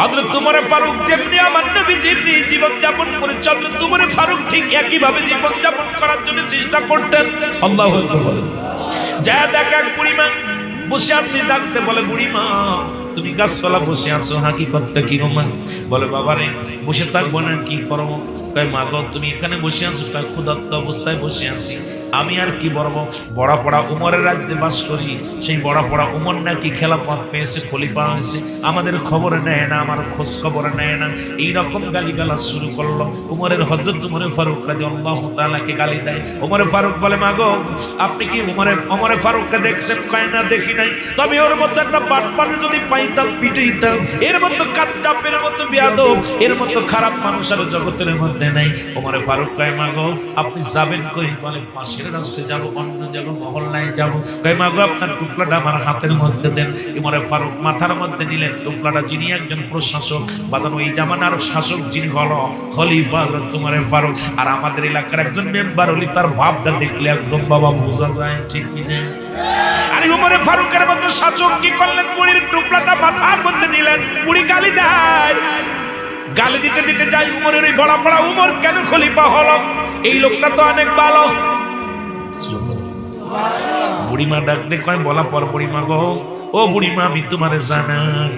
হযরত তোমার ফারুক যেমনি আমার নবী, যেমনি জীবন যাপন করে চললেন তোমার ফারুক ঠিক একই ভাবে জীবন যাপন করার জন্য চেষ্টা করতেন। আল্লাহু আকবার যা দেখ বুড়িমা, বসে আছে, ডাকতে বলে, বুড়িমা, তুমি গাছতলা বসে আছো, হাকিকতটা কি মা? বলে বাবা রে বসে থাকব না, কি করব? কয় মা তুমি এখানে বসে আছো, কয়, ক্ষুধার্ত অবস্থায় বসে আছি। আমি আর কি বলব? বড়া পড়া উমরের রাজ্যে বাস করি, সেই বড়া পড়া উমর নাকি খেলাফত পেয়েছে, খলিফা হয়েছে। আমাদের খবরে নেয় না, আমার খোঁজ খবর নেয় না। এইরকম গালি গালা শুরু করল। উমরের হজরত উমরে ফারুক রাজি আল্লাহ তালাকে গালি দেয়। উমরে ফারুক বলে, মাগো, আপনি কি উমরে উমরে ফারুককে দেখছেন? কয় না, দেখি নাই। তবে ওর মতো একটা বাটপানে যদি পাইতাম, পিটাইতাম, এর মতো কাচ্চাপের মতো বিয়াদব, এর মতো খারাপ মানুষ আর জগতের মধ্যে নাই। উমরে ফারুক কয়, মাগো, আপনি যাবেন কই? বলে পাশের রাষ্ট্রে যাব অন্য জায়গা মহল্লায় যাব। মাগো আপনার টুকরাটা আমার হাতের মধ্যে দেন। উমরে ফারুক মাথার মধ্যে নিলেন টুকরাটা যিনি একজন প্রশাসক। বাদানো এই জামানার শাসক যিনি হলো খলিফা তোমারে ফারুক। আর আমাদের এলাকার একজন মেম্বার হলি তার ভাবটা দেখলে একদম বাবা বোঝা যায়, ঠিক কি না? আরে উমরে ফারুকের মতো শাসক কি করলেন? টুকরাটা মাথার মধ্যে নিলেন, বুড়ি গালি দেয়। গালি দিতে দিতে যাই উমরের ওই বড়া পড়া উমর কেন খলিফা হলো? এই লোকটা তো অনেক ভালো। বুড়িমা ডাক দে কয়, বলা পর বুড়িমা গো, ও বুড়িমা, আমি তোমারে জানাই।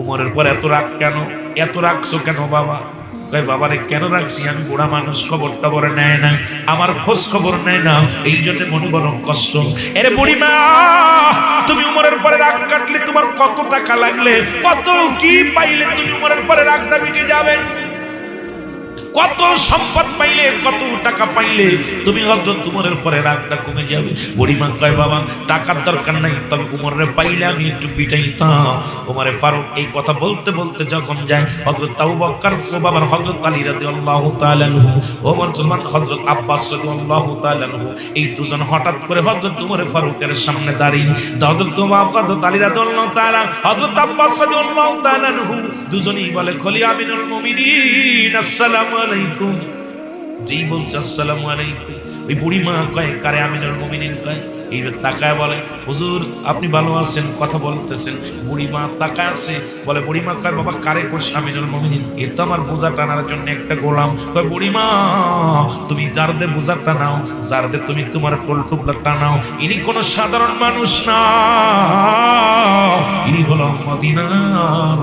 উমরের পর এত রাগ কেন? এত রাখছো কেন বাবা? কয়, বাবারে, কেন রাখছি আমি বুড়া মানুষ খবর টবর নেয় না। আমার খোঁজ খবর নেয় না। এই জন্য মনে বড় কষ্ট। এরে বুড়িমা, তুমি উমরের পরে রাগ কাটলে তোমার কত টাকা লাগলে? কত কি পাইলে তুমি উমরের পরে রাগটা মিটে যাবে? কত সম্পদ পাইলে, কত টাকা পাইলে তুমি হয়তো তোমার পরে রাগটা কমে যাবে। বুড়িমা কয়, বাবা, টাকার দরকার নাই, তবে উমরের পাইলে আমি একটু পিটাইতাম উমরে ফারুক এই কথা বলতে বলতে যখন যায় হজরত তাউ বক্কর বাবার হজরত আলী রাদি আল্লাহ তালানহু ওমর সুলমান হজরত আব্বাস রাদি আল্লাহ তালানহু এই দুজন হঠাৎ করে হজরত উমরে ফারুকের সামনে দাঁড়িয়ে হজরত হজরত আলী রাদি আল্লাহ তালা হজরত আব্বাস রাদি আল্লাহ তালানহু দুজনেই বলে খলি আমিনুল মুমিনিন, আসসালামু আলাইকুম। যেই বলছে আসসালামু আলাইকুম। ওই বুড়ি মা কয় কারে আমিনুল মুমিনিন কয়? এই তাকায় বলে, হুজুর, আপনি ভালো আছেন, কথা বলতেছেন। বুড়ি মা তাকায় আছে, বলে বুড়ি মা কয়, বাবা, কারে কোষ আমিনুল মুমিনিন এ তো আমার বোঝা টানার জন্য একটা গোলাম। কয় বুড়ি মা তুমি যার দে বোঝা টানাও, যার দে তুমি তোমার টোল টানাও, ইনি কোনো সাধারণ মানুষ না। ইনি হলো মদিনার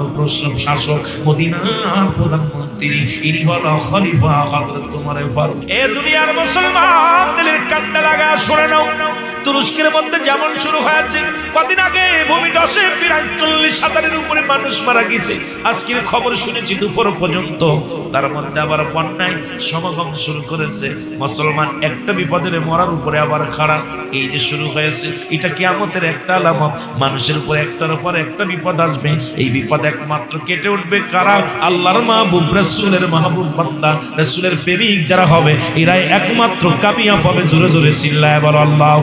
শাসক, মদিনার প্রধানমন্ত্রী। ইনি হলো খলিফা হযরত তোমার ফারুক। এ দুনিয়ার মুসলমান, দিলের কান্না লাগা, শুনে নাও। তুরস্কের মধ্যে যেমন শুরু হয়েছে, কদিন আগে ভূমি দশে প্রায় চল্লিশ হাজারের উপরে মানুষ মারা গেছে আজকের খবর শুনেছি দুপুর পর্যন্ত। তার মধ্যে আবার বন্যায় সমাগম শুরু করেছে। মুসলমান একটা বিপদের মরার উপরে আবার খাড়া। এই যে শুরু হয়েছে, এটা কি আমাদের একটা আলামত। মানুষের উপর একটার উপর একটা বিপদ আসবে। এই বিপদ একমাত্র কেটে উঠবে কারা? আল্লাহর মাহবুব, রসুলের মাহবুব বান্দা, রসুলের প্রেমিক যারা হবে, এরাই একমাত্র কামিয়াব হবে। জোরে জোরে চিল্লায় বলো, আল্লাহ।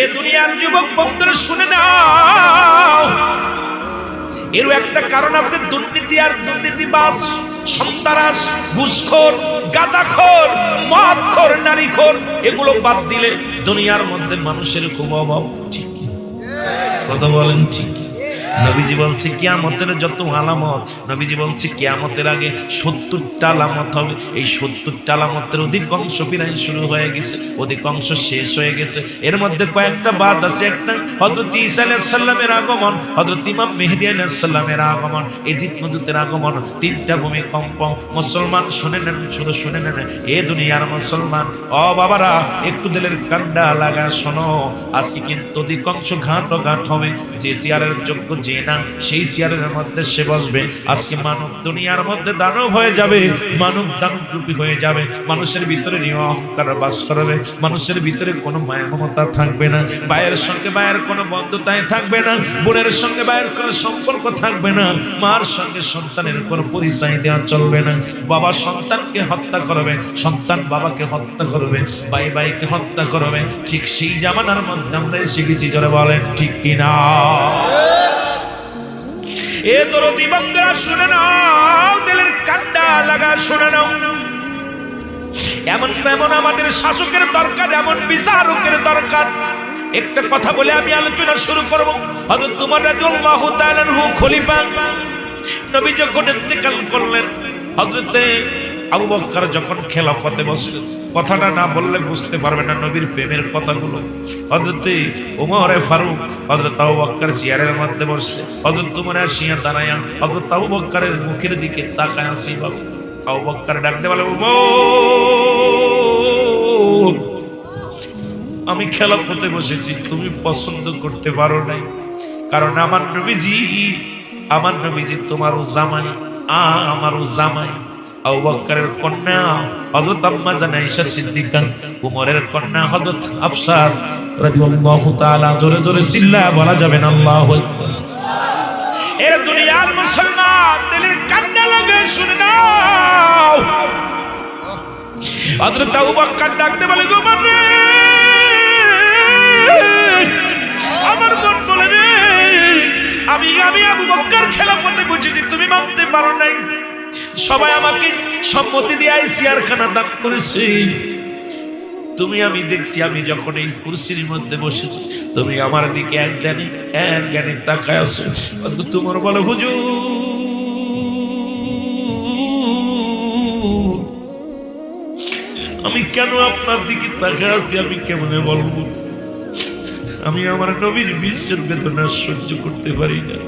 এ দুনিয়ার যুবক বন্ধুরা, শুনে নাও। এরও একটা কারণ আছে, দুর্নীতি আর দুর্নীতিবাস সন্তারাস, ঘুষখোর, গাঁজাখোর, মদখোর, নারীখোর, এগুলো বাদ দিলে দুনিয়ার মধ্যে মানুষের খুব অভাব, ঠিক কথা বলেন ঠিক নবীজি বলছে, কিয়ামতের যত আলামত, নবীজি বলছে, কিয়ামতের আগে সত্তরটা আলামত হবে। এই সত্তরটা আলামতের অধিকাংশ প্রায় শুরু হয়ে গেছে, অধিকাংশ শেষ হয়ে গেছে। এর মধ্যে কয়েকটা বাদ আছে, একটা হজরত ইসা আগমন হজরত ইমাম মেহেদি আলাইসাল্লামের আগমন এজিদ মজুদের আগমন, তিনটা ভূমিকম্প মুসলমান শুনে নেন, শুধু শুনে নেন, এ দুনিয়ার মুসলমান, ও বাবারা, একটু দিলের কান্ডা লাগা, শোনো, আজকে কিন্তু অধিকাংশ ঘাট ও ঘাট হবে, যে চেয়ারের যোগ্য যে না, সেই চেয়ারের মধ্যে সে বসবে। আজকে মানব দুনিয়ার মধ্যে দানব হয়ে যাবে, মানব দানবরূপী হয়ে যাবে। মানুষের ভিতরে নিয়ম অহংকার বাস করবে, মানুষের ভিতরে কোনো মায়া মমতা থাকবে না। ভাইয়ের সঙ্গে ভাইয়ের কোনো বন্ধুতায় থাকবে না, বোনের সঙ্গে ভাইয়ের কোনো সম্পর্ক থাকবে না, মার সঙ্গে সন্তানের কোনো পরিচয় দেওয়া চলবে না। বাবা সন্তানকে হত্যা করবে, সন্তান বাবাকে হত্যা করবে, ভাই ভাইকে হত্যা করবে। ঠিক সেই জামানার মধ্যে আমরা শিখেছি জোরে বলেন, ঠিক কিনা? এ তোর দিবঙ্গরা শুনে নাও, দিলের কান্ডা লাগা, শুনে নাও। এমন এমন আমাদের শাসকের দরকার, এমন বিচারকের দরকার। একটা কথা বলে আমি আলোচনা শুরু করব। হযরত তোমার রাদিয়াল্লাহু তাআলার হু খলিফা। নবী যখন ইন্তেকাল করলেন, হযরতে আবু বকর যখন খেলাফতে বসলেন কথাটা না বললে বুঝতে পারবে না নবীর প্রেমের কথাগুলো। হযরতে ওমরে ফারুক, হযরত আবু বকর চেয়ারের মধ্যে বসছে, হযরত তোমার আসিয়া দাঁড়ায়া হযরত আবু বকরের মুখের দিকে তাকায় আসি বাবু। আবু বকর ডাকতে বলে, উমর, আমি খেলাফতে বসেছি, তুমি পছন্দ করতে পারো নাই। কারণ আমার নবীজি আমার নবীজি তোমারও জামাই আমারও জামাই। আবু কন্যা হযরত আম্মা জান সিদ্দিকা উমরের কন্যা হযরত হাফসা রাদিয়াল্লাহু তাআলা জোরে জোরে চিল্লা বলা যাবে না, আল্লাহু আকবার। এর দুনিয়ার মুসলমান, দিলের কান্না লাগে, শুনে নাও। হযরত আবু ডাকতে বলে, গো মানে আমার বলে রে, আমি আমি আবু বকর খেলাফতে বুঝেছি তুমি মানতে পারো নাই। সবাই আমাকে সম্মতি দিয়ে চেয়ারখানা দান করেছে। তুমি আমি দেখছি, আমি যখন এই কুরসির মধ্যে বসেছি, তুমি আমার দিকে এক জ্ঞানী এক জ্ঞানী তাকায় আসো তোমার বলো, হুজুর, আমি কেন আপনার দিকে তাকায় আছি? আমি কেমনে বলব? আমি আমার নবীর বিশ্বের বেদনা সহ্য করতে পারি না।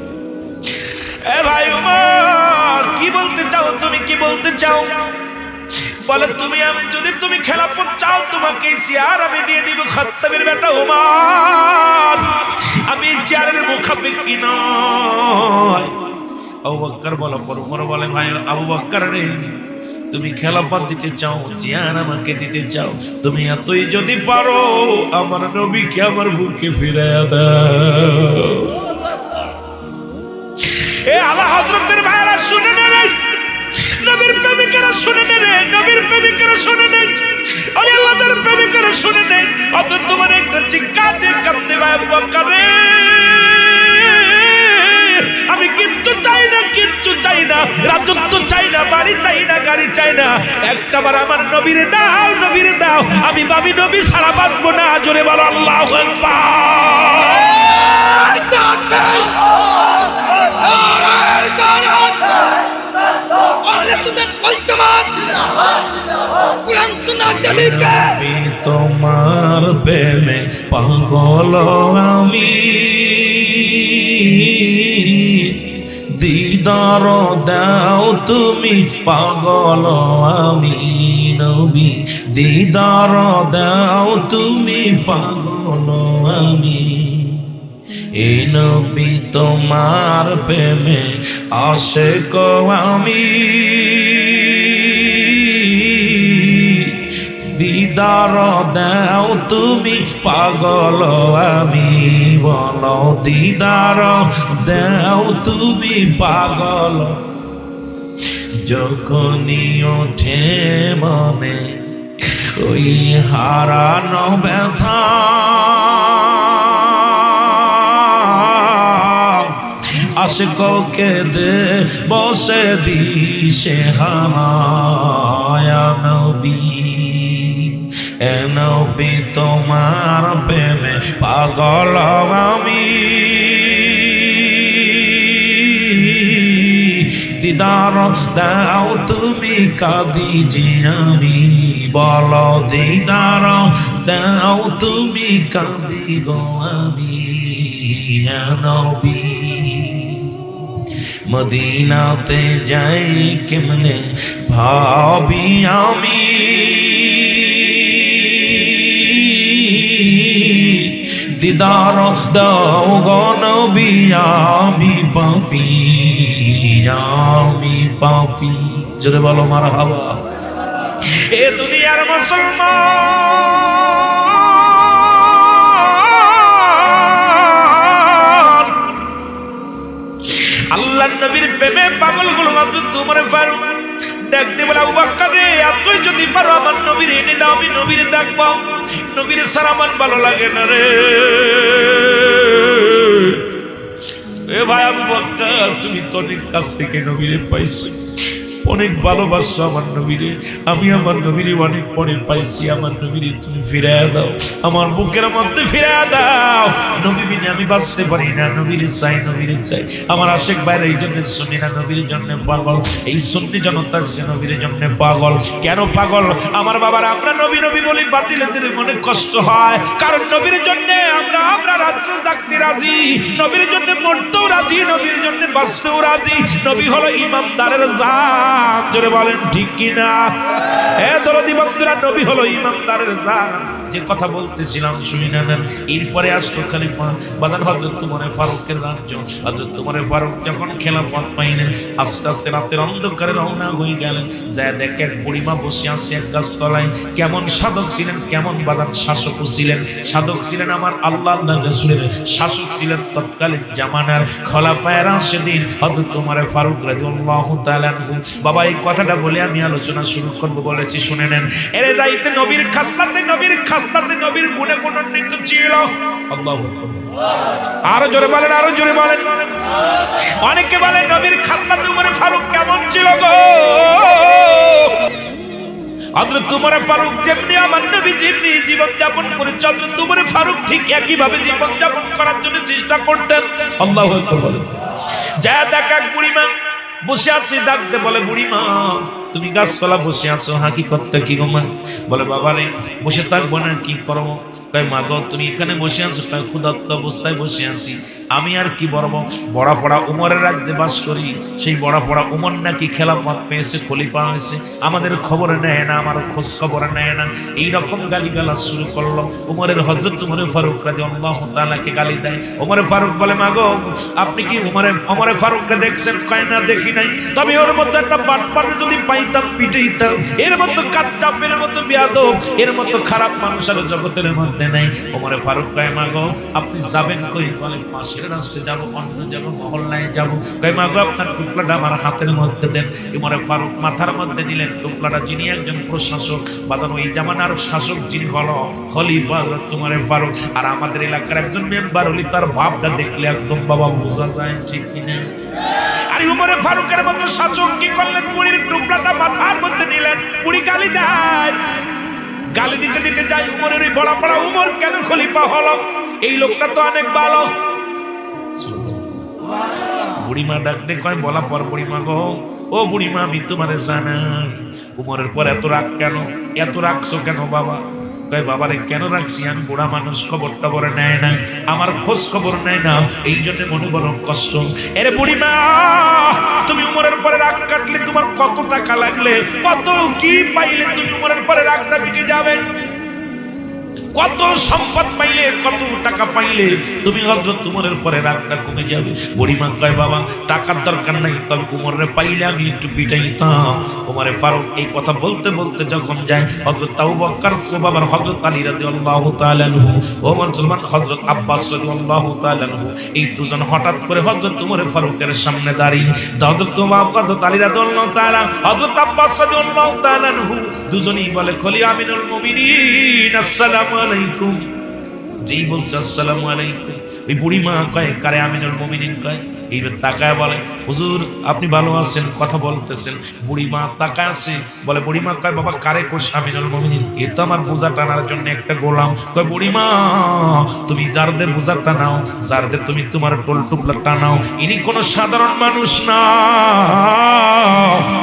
এ ভাই উমর! কি বলতে চাও? তুমি কি বলতে চাও? বলে তুমি, আমি যদি তুমি খেলাফত চাও, তোমাকে চেয়ার আমি দিয়ে দিব খাত্তাবের বেটা উমার আমি চেয়ারের মুখাফিক কি নয়। আবু বক্কর বলো পর উমর বলে, ভাই, আবু বক্কর রে, তুমি খেলাফত দিতে চাও, চেয়ার আমাকে দিতে চাও, তুমি এতই যদি পারো, আমার নবীকে আমার বুকে ফিরে দাও। এ আলা হযরতের ভাইরা শুনে না নবীর প্রেমিকেরা শুনে নে নবীর প্রেমিকেরা শুনে নে। আরে আল্লাহর প্রেমিকেরা শুনে নে। অত তোমার একটা চিৎকাতে কাঁদতে ভাই আমি কিচ্ছু চাই না, কিচ্ছু চাই না। রাজত্ব চাই না, বাড়ি চাই না, গাড়ি চাই না। একটা বার আমার নবীর দাও নবীর দাও। আমি ভাবি নবী সারা বাঁচবো না। জোরে বলো, আল্লাহ আমি তোমার প্রেমে পাগল আমি। দিদার দাও তুমি পাগল আমি নবী। দিদার দাও তুমি পাগল আমি। এ নবী তোমার প্রেমে আসে আমি। দিদার দাও তুমি পাগল আমি, বলো দিদার, দাও তুমি পাগল। যখনই ওঠে মনে ওই হারানো ব্যথা, আশককে দে বসে দিশে হামায়া নবী। নবী তোমার প্রেমে পাগল আমি। দিদার, দাও তুমি কাঁদি যে আমি। বল দিদার, দাও তুমি কাঁদি গো আমি। নবী মদিনাতে যাই কেমনে ভাবি আমি? দিদার দাও গনবি আমি পাপি আমি পাপি। যদি বলো মার হাওয়া এ দুনিয়ার মুসলমান। আল্লাহ নবীর প্রেমে পাগলগুলো মাত্র তোমার পারো দেখতে বলে, আবু বাক্কা রে এতই যদি পারো আমার নবীর এনে দাও, আমি নবীরে দেখব নবীর সারা আমার ভালো লাগে না রে। এ ভাই আবু বাক্কা তুমি তো অনেক কাছ থেকে নবীরে পাইছো। অনেক ভালোবাসো আমার নবীরে। আমি আমার নবীরে অনেক পরে পাইছি। আমার নবীরে তুমি ফিরে দাও। আমার বুকের মধ্যে ফিরে দাও। নবী বিনে আমি বাঁচতে পারি না। নবীরে চাই নবীরে চাই। আমার আশেক বাইরে এই জন্য শুনি না, নবীর জন্য পাগল। এই শুনতে জনতা আজকে নবীর জন্য পাগল। কেন পাগল? আমার বাবার, আমরা নবী নবী বলি বাতিলেদের মনে কষ্ট হয়। কারণ নবীর জন্য আমরা আমরা রাত্র থাকতে রাজি। নবীর জন্য মরতেও রাজি, নবীর জন্য বাঁচতেও রাজি। নবী হলো ইমানদারের জান জোরে বলেন ঠিক কিনা? এ দরদি বন্ধুরা নবী হলো ইমানদারের জান। যে কথা বলতেছিলাম, শুনি না নেন এরপরে আসলো খালিফা বাদান হজরত তোমার ফারুকের রাজ্য। হজরত তোমার ফারুক যখন খেলাফত পাইলেন, আস্তে আস্তে রাতের অন্ধকারে রওনা হয়ে গেলেন। যা দেখে এক বুড়িমা বসে আছে এক গাছতলায়। কেমন সাধক ছিলেন, কেমন বাদান শাসকও ছিলেন। সাধক ছিলেন আমার আল্লাহ রসুলের। শাসক ছিলেন তৎকালীন জামানার খলাফায় রাশেদিন। হজরত তোমার ফারুক রাদিয়াল্লাহু তাআলা বাবা, এই কথাটা বলে আমি আলোচনা শুরু করব, বলেছি, শুনে নেন। এর দায়িত্বে নবীর খাসলাতে নবীর খাসলাতে নবীর গুণে গুণান্বিত ছিল। আরও জোরে বলেন, আরও জোরে বলেন। অনেকে বলেন, নবীর খাসলাতে উমরে ফারুক কেমন ছিল গো? তোমার ফারুক যেমনি আমার নবী, যেমনি জীবন যাপন করেছে, হযরত তোমার ফারুক ঠিক একই ভাবে জীবন যাপন করার জন্য চেষ্টা করতেন। আল্লাহু যা দেখ বুড়িমা, বসে আছে ডাকতে বলে, বুড়িমা তুমি গাছতলা বসে আছো, হাকি করতে কি গো মা? বলে বাবা রে বসে থাকব না, কি করব? কয়, মা গো, তুমি এখানে বসে আছো? কয়, ক্ষুধার্ত অবস্থায় বসে আছি। আমি আর কি বলব বড়া পড়া উমরের রাজ্যে বাস করি। সেই বড়া পড়া উমর নাকি খেলাফত পেয়েছে, খলিফা হয়েছে। আমাদের খবরে নেয় না, আমার খোঁজ খবরে নেয় না। এইরকম গালি গালা শুরু করল। উমরের হজরত উমরে ফারুক রাজি আল্লাহ তালাকে গালি দেয়। উমরে ফারুক বলে, মা গো, আপনি কি উমরে উমরে ফারুককে দেখছেন? কয়, না, দেখি নাই। তবে ওর মধ্যে একটা বাটপার যদি পাইতাম, পিটাইতাম। এর মতো কাচ্চাপ এর মতো বিয়াদব, এর মতো খারাপ মানুষ আর জগতের মধ্যে নাই। উমরে ফারুক কয়, মা গো, আপনি যাবেন কই? বলে পাশের রাষ্ট্রে যাব, অন্য যাব মহল্লায় যাব। কয়, মা গো, আপনার টুকলাটা আমার হাতের মধ্যে দেন। উমরে ফারুক মাথার মধ্যে নিলেন টুকলাটা। যিনি একজন প্রশাসক, বাদান ওই জামানার শাসক যিনি হলো, খলিফা হযরত উমরে ফারুক। আর আমাদের এলাকার একজন মেম্বার হলি তার ভাবটা দেখলে একদম, বাবা, বোঝা যায় ঠিক কিনা আর উমরে ফারুকের মতো শাসক কি করলেন? বুড়ির টুকরাটা মাথার মধ্যে নিলেন। গালি দিতে দিতে যাই উমরের বড়া পড়া উমর, কেন খলিফা হলো? এই লোকটা তো অনেক ভালো। বুড়িমা ডাক কয়, বলা পর বুড়িমা গো। ও বুড়িমা, আমি তোমারে জানাই। উমরের পর এত রাগ কেন? এত রাখছো কেন বাবা? কয়, বাবারে, কেন রাখছি? আমি বুড়া মানুষ খবর টবর নেয় না। আমার খোঁজ খবর নেয় না। এই জন্য মনে বড় কষ্ট। এর বুড়ি মা তুমি উমরের পরে রাগ কাটলে তোমার কত টাকা লাগলে? কত কি পাইলে তুমি উমরের পরে রাগটা মিটে যাবে? কত সম্পদ পাইলে, কত টাকা পাইলে তুমি হজরত তোমার পরে রাগটা কমে যাবে। বুড়িমা কয়, বাবা, টাকার দরকার নাই, তবে উমরে পাইলে আমি একটু পিটাইতাম। উমরে ফারুক এই কথা বলতে বলতে যখন যায় হজরত তাও বক্কার বাবার হজরত আলী রাজি আল্লাহ তালানহু ওমর সালমান হজরত আব্বাস রাজি আল্লাহ তালানহু এই দুজন হঠাৎ করে হজরত উমরে ফারুকের সামনে দাঁড়িয়ে হজরত তোমার হজরত আলী রাজি আল্লাহ তালা হজরত আব্বাস রাজি আল্লাহ তালানহু দুজনেই বলে খলি আমিনুল মুমিনিন, আসসালামু আলাইকুম। যেই বলছে আসসালামু আলাইকুম। ওই বুড়ি মা কয় কারে আমিনুল মুমিনিন কয়? এইবার তাকায় বলে, হুজুর, আপনি ভালো আছেন, কথা বলতেছেন। বুড়িমা তাকায় আছে, বলে, বুড়িমা, কয় বাবা, কারে কোষ আমিনুল মুমিনিন এ তো আমার বোঝা টানার জন্য একটা গোলাম। কয়, বুড়িমা, তুমি যারদের বোঝা টানাও, যারদের তুমি তোমার টোল টুপলা টানাও, ইনি কোনো সাধারণ মানুষ না।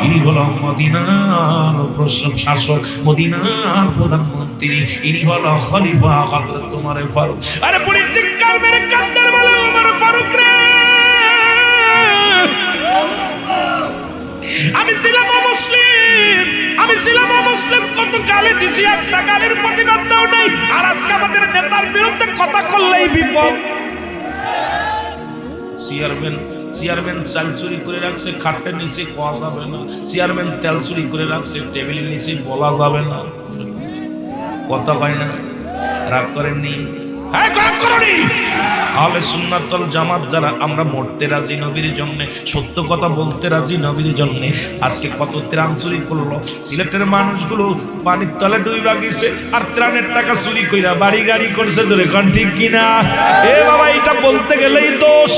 ইনি হলো মদিনার প্রশ্ন শাসক, মদিনার প্রধানমন্ত্রী। ইনি হলো খলিফা তোমার ফারুক। আরে বুড়ি চিৎকার মেরে কান্দার বলে আমার ফারুক রে! আমি ছিলাম মুসলিম আমি ছিলাম মুসলিম কত গালি দিছি একটা গালির প্রতিবাদ দাও নাই। আর আজকে আমাদের নেতার বিরুদ্ধে কথা করলেই বিপদ। চেয়ারম্যান চেয়ারম্যান চাল চুরি করে রাখছে খাটের নিচে কোয়া যাবে না। চেয়ারম্যান তেল চুরি করে রাখছে টেবিলের নিচে বলা যাবে না। কথা কয় না রাগ করেননি? হ্যাঁ, রাগ করনি! আলে সুন্নাতল জামাত যারা, আমরা মরতে রাজি নবীর জন্যে, সত্য কথা বলতে রাজি নবীর জন্যে। আজকে কত ত্রাণ চুরি করল, সিলেটের মানুষগুলো পানির তলে ডুইবা গেছে, আর ত্রাণের টাকা চুরি কইরা বাড়ি গাড়ি করছে, জোরে কন ঠিক কিনা? এ বাবা, এটা বলতে গেলেই দোষ।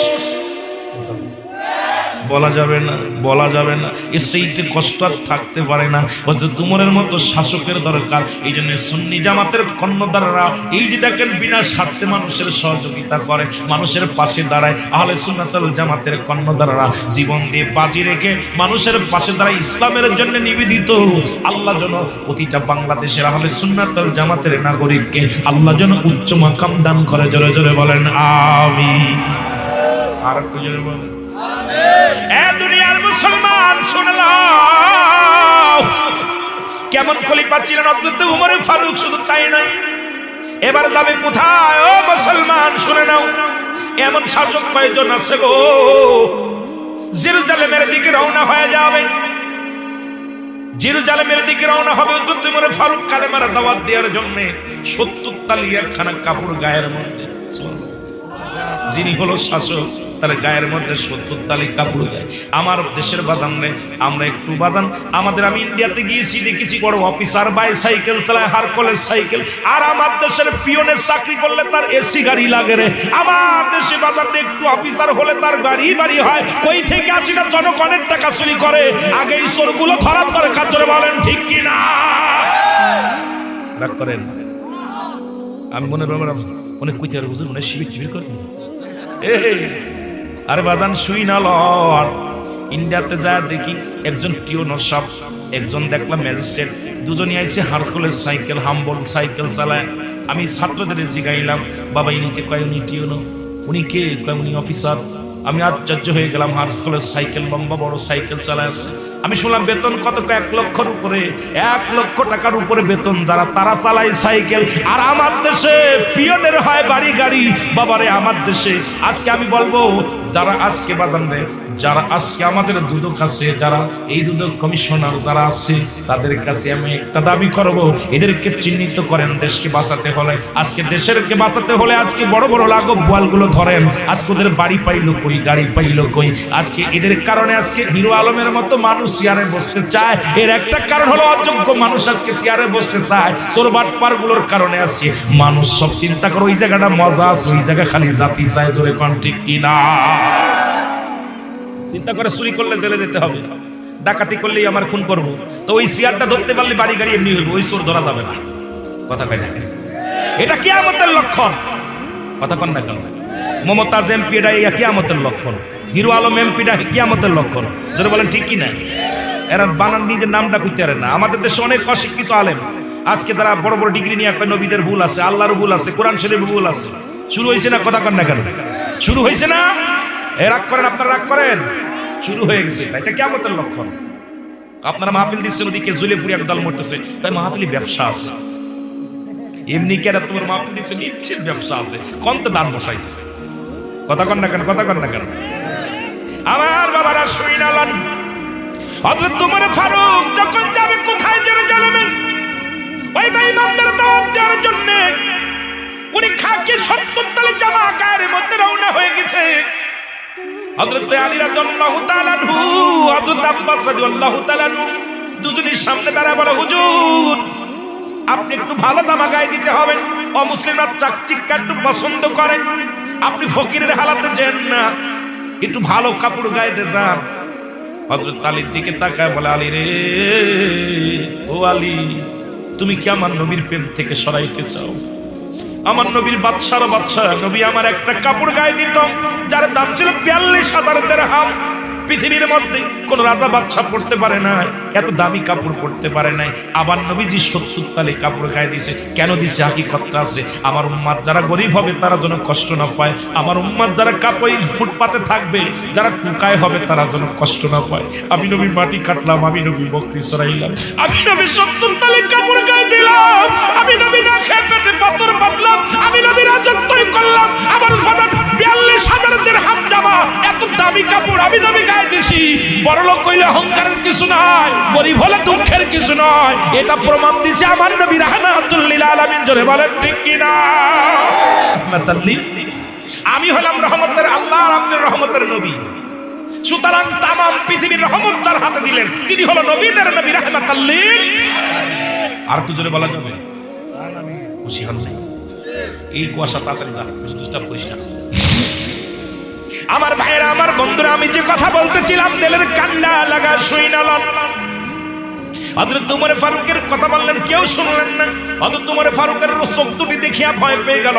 বলা যাবে না, বলা যাবে না। এ সেইতে কষ্ট আর থাকতে পারে না। হয়তো তুমরের মতো শাসকের দরকার। এই জন্য সুন্নি জামাতের কর্ণদাররা এই যে দেখেন বিনা স্বার্থে মানুষের সহযোগিতা করে, মানুষের পাশে দাঁড়ায়, আহলে সুন্নাতুল জামাতের কর্ণদাররা জীবন দিয়ে বাজি রেখে মানুষের পাশে দাঁড়ায় ইসলামের জন্য নিবেদিত। আল্লাহ যেন প্রতিটা বাংলাদেশের আহলে সুন্নাতুল জামাতের নাগরিককে আল্লাহ যেন উচ্চ মাকাম দান করে। জোরে জোরে বলেন আমি আর একটু জোরে বলেন। দুনিয়ার মুসলমান, শুনে নাও। কেমন খলিফা ছিলেন অত্যন্ত উমরে ফারুক, শুধু তাই নয়। এবার যাবে কোথায়? ও মুসলমান, শুনে নাও। এমন শাসক কয়েকজন আছে গো? জেরুজালেমের দিকে রওনা হয়ে যাবে। জেরুজালেমের দিকে রওনা হবে অত্যন্ত উমরে ফারুক কালেমার দাওয়াত দেওয়ার জন্য। সত্তর তালি একখানা কাপড় গায়ের মধ্যে। যিনি হলো শাসক। তার গায়ের মধ্যে সত্তর তালি কাপড় গায়ে আমার দেশের বাদান নেই আমরা একটু বাদান আমাদের আমি ইন্ডিয়াতে গিয়েছি দেখেছি বড় অফিসার বাই সাইকেল চালায় হার কলেজ সাইকেল। আর আমার দেশের পিয়নের চাকরি করলে তার এসি গাড়ি লাগে রে। আমার দেশে বাজারে একটু অফিসার হলে তার গাড়ি বাড়ি হয়। কই থেকে আসি না জনগণের টাকা চুরি করে। আগে এই চোরগুলো ধরার দরকার ধরে বলেন ঠিক কিনা করেন। আমি মনে অনেক কইতে বুঝুন মনে শিবির চিবির করেন। এই, আরে বাদান শুই না লন। ইন্ডিয়াতে যা দেখি একজন টিও নসব একজন দেখলাম ম্যাজিস্ট্রেট। দুজনই আইছে হারকুলের সাইকেল, হাম্বল সাইকেল চালায়। আমি ছাত্রদের জিগাইলাম, বাবা ইনিকে কয়, উনি টিওনো উনি কে? কয়, উনি অফিসার। আমি আশ্চর্য হয়ে গেলাম, হারকুলের সাইকেল, লম্বা বড় সাইকেল চালায় আসছে আমি শুনলাম বেতন কত? এক লক্ষর উপরে, এক লক্ষ টাকার উপরে বেতন যারা, তারা চালায় সাইকেল। আর আমার দেশে পিয়নের হয় বাড়ি গাড়ি। বাবারে, আমার দেশে, আজকে আমি বলব, যারা আজকে বাদান রে যারা আজকে আমাদের দুদক আছে, যারা এই দুদক কমিশনার যারা আছে, তাদের কাছে আমি একটা দাবি করব, এদেরকে চিহ্নিত করেন, দেশকে বাঁচাতে হলে। আজকে দেশেরকে বাঁচাতে হলে আজকে বড় বড় লাগব বলগুলো ধরেন। আজকে ওদের বাড়ি পাইলো কই, গাড়ি পাইলো কই? আজকে এদের কারণে আজকে হিরো আলমের মতো মানুষ চেয়ারে বসতে চায়। এর একটা কারণ হলো অযোগ্য মানুষ আজকে চেয়ারে বসতে চায়। চোরবাট পারগুলোর কারণে আজকে মানুষ সব চিন্তা করে, ওই জায়গাটা মজা আছে, ওই জায়গা খালি জাতি চায় ধরে কন, ঠিক কিনা? চিন্তা করে চুরি করলে জেলে যেতে হবে। ডাকাতি করলেই আমার খুন করব। তো ওই চেয়ারটা ধরতে পারলে বাড়ি গাড়ি এমনি হইব ওই চোর ধরা যাবে না। কথা কয় না এটা কি আমাদের লক্ষণ। কথা কন না কেন? মমতাজ এমপি এটা এই কিয়ামতের লক্ষণ। হিরো আলম এমপিটা কিয়ামতের লক্ষণ। যদি বলেন, ঠিক কি না? এরা বানান নিজের নামটা কইতে পারে না। আমাদের দেশে অনেক অশিক্ষিত আলেম। আজকে তারা বড় বড় ডিগ্রি নিয়ে একটা নবীদের ভুল আছে, আল্লাহর ভুল আছে, কোরআন শরীফের ভুল আছে। শুরু হয়েছে না, কথা কন না কেন? শুরু হয়েছে না? এ রাগ করেন, আপনারা রাগ করেন? শুরু হয়ে গেছে। এটা কেমতের লক্ষণ। আপনারা মাহফিল দিচ্ছেন, ওদিকে জুলে পুরি একদল মরতেছে। তাই মাহফিলি ব্যবসা আছে। এমনি কেন তোমার মাহফিল দিচ্ছেন? ইচ্ছের ব্যবসা আছে। কন্ত দান বসাইছে। কথা কন না কেন? কথা কন না কেন? আমার বাবারা শুই নালান হযরত তোমার ফারুক যখন যাবে, কোথায় জানাবেন ওই বেঈমানদের দাওয়াত দেওয়ার জন্য উনি খাকি সত্তর তালে জামা গায়ের মধ্যে রওনা হয়ে গেছে। হযরত আলী রাদিয়াল্লাহু তাআলা আনহু, হযরত আব্বাস রাদিয়াল্লাহু তাআলা আনহু দুজনের সামনে দাঁড়া বলে, হুজুর, আপনি একটু ভালো জামা গায়ে দিতে হবে। অমুসলিমরা চাকচিক্কা একটু পছন্দ করে। আপনি ফকিরের হালাতে যেন না। একটু ভালো কাপড় গায়েতে যান। হজরত আলীর দিকে তাকায় বলে, আলী রে, ও আলী, তুমি কি আমার নবীর প্রেম থেকে সরাইতে চাও? আমার নবীর বাদশার বাচ্চা নবী আমার একটা কাপড় গায়ে দিত যার দাম ছিল বিয়াল্লিশ হাজার হাম পৃথিবীর মধ্যে কোন রাজা বাচ্চা পড়তে পারে না এত দামি কাপড় পরতে পারে নাই। আবার নবীজি সত্তর তালে কাপড় গায়ে দিয়েছে। কেন দিছে হাকিকতটা আছে। আমার উম্মাদ যারা গরিব হবে, তারা যেন কষ্ট না পায়। আমার উম্মাদ যারা কাপড় ফুটপাতে থাকবে, যারা টুকায় হবে, তারা যেন কষ্ট না পায়। আমি নবী মাটি কাটলাম, আমি নবী বকরি সরাইলাম। আমি নবী সত্তর তালে কাপড় গায়ে দিলাম। আমি নবী না খেয়ে পেটে পাথর বাঁধলাম। আমি নবী রাজত্বই করলাম। আমার ফাদার বিয়াল্লিশ হাজার হাম জামা। এত দামি কাপড় আমি নবী গায়ে দিছি। বড় লোক কইলে অহংকারের কিছু নয় গরিব হলে দুঃখের কিছু নয়। এটা প্রমাণ দিছে আমার নবী রাহমাতুল্লিল আলামিন। জোরে বলেন, ঠিক কিনা আমি হলাম রহমতের আল্লাহ আপনি রহমতের নবী। সুতরাং তামাম পৃথিবীর রহমত যার হাতে দিলেন, তিনি হলো নবীদের নবী রাহমাতাল্লিল আর একটু জোরে বলা যাবে? খুশি হন এই কুয়াশা তাড়াতাড়ি যা ডিস্টার্ব করিস না। আমার ভাইয়েরা, আমার বন্ধুরা, আমি যে কথা বলতেছিলাম, দিলের কান্না লাগা শুই না উমর ফারুকের কথা বললেন, কেউ শুনলেন না। হযরত তোমার ফারুকের চোখ দুটি দেখিয়া ভয় পেয়ে গেল।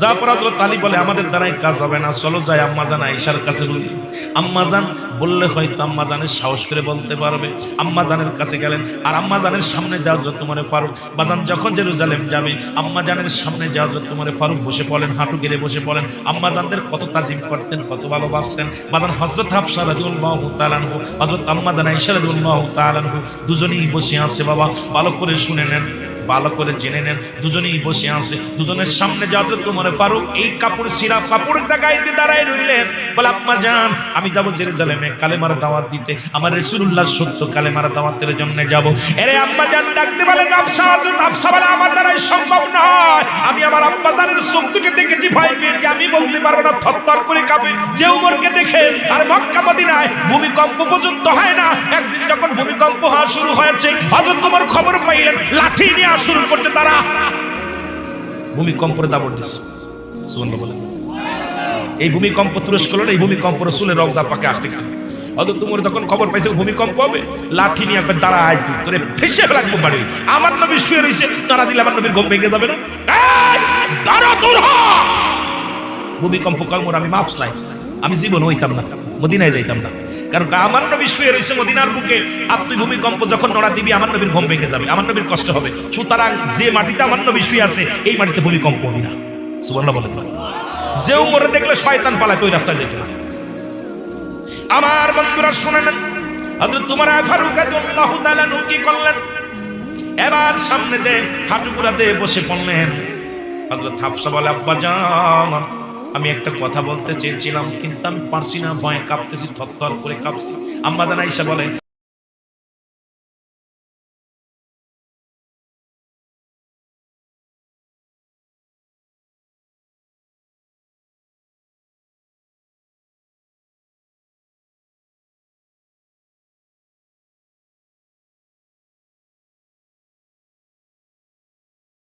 জাফর হযরত আলী বলে আমাদের দ্বারাই কাজ হবে না। চলো যাই আম্মা জান আয়েশার কাছে বলি। আম্মা জান বললে হয়তো আম্মা জানের সাহস করে বলতে পারবে। আম্মা জানের কাছে গেলেন। আর আম্মা জানের সামনে যা হযরত তোমারে ফারুক বাদান যখন জেরুজালেম যাবে আম্মা জানের সামনে যা হযরত তোমারে ফারুক বসে পড়েন হাঁটু গেড়ে বসে পড়েন আম্মা জানদের কত তাজিম করতেন, কত ভালোবাসতেন। বাদান হজরত হাফসা রাদিয়াল্লাহু তাআলা আনহু, হযরত আম্মা জান আয়েশা রাদিয়াল্লাহু তাআলা আনহু, দুজনেই বসে আছে, বাবা। ভালো করে শুনে নেন। ভালো করে জেনে নেন। দুজনেই বসে আছে। দুজনের সামনে যাতে তোমার ফারুক এই কাপড়, সিরা কাপড়টা গাইতে দাঁড়ায় রইলেন। বলে আম্মা জান, আমি যাব জেরুজালেমে কালেমার দাওয়াত দিতে। আমার রাসূলুল্লাহ সত্য কালেমার দাওয়াতের জন্য যাব। এরে আম্মা জান, ডাকতে আফসা বলে, আমার দ্বারাই সম্ভব নয়। আমি আমার আব্বা চোখ দুটো দেখেছি, ভয় পেয়েছি। আমি বলতে পারব না, থরথর করে কাঁপে যে উমরকে দেখে আর মক্কা মদিনায় ভূমিকম্প পর্যন্ত হয় না। একদিন যখন ভূমিকম্প হওয়া শুরু হয়েছে, হযরত তোমার খবর পাইলেন, লাঠি নিয়ে শুরু করছে তারা। ভূমিকম্পের দাবর দিছে। সুবহানাল্লাহ বলেন। এই ভূমিকম্প তুরস্ক হলো এই ভূমিকম্প রসুলের রওজা পাকে আসতেছে। হয়তো তোমার যখন খবর পাইছে ভূমিকম্প হবে, লাঠি নিয়ে একবার দাঁড়া আয় তুই, তোরে ফেসে রাখব বাড়ি। আমার নবী শুয়ে রয়েছে দাঁড়া দিলে আমার নবীর ঘুম ভেঙে যাবে না। দাঁড়া তোর! ভূমিকম্প কর্মর আমি মাফ চাই। আমি জীবন হইতাম না, মদিনায় যাইতাম না। কারণ আমার নবী শুয়ে রয়েছে মদিনার বুকে। আর তুই ভূমিকম্প যখন নড়া দিবি, আমার নবীর ঘুম ভেঙে যাবে, আমার নবীর কষ্ট হবে। সুতরাং যে মাটিতে আমার নবী শুয়ে আছে, এই মাটিতে ভূমিকম্প হবে না। সুবর্ণা বলেন। না যে উমরে দেখলে শয়তান পালায়, ওই রাস্তায় না আমার বন্ধুরা শুনে নেন, হযরত তোমার ফারুক রাদিয়াল্লাহু তাআলা নু কি করলেন? এবার সামনে যে হাঁটুকুড়াতে বসে পড়লেন, হযরত হাফসা বলে, আব্বা জান। আমি একটা কথা বলতে চেয়েছিলাম, কিন্তু আমি পারছি না, ভয়ে কাঁপতেছি থরথর করে কাঁপছি। আম্মাদান আইসা বলে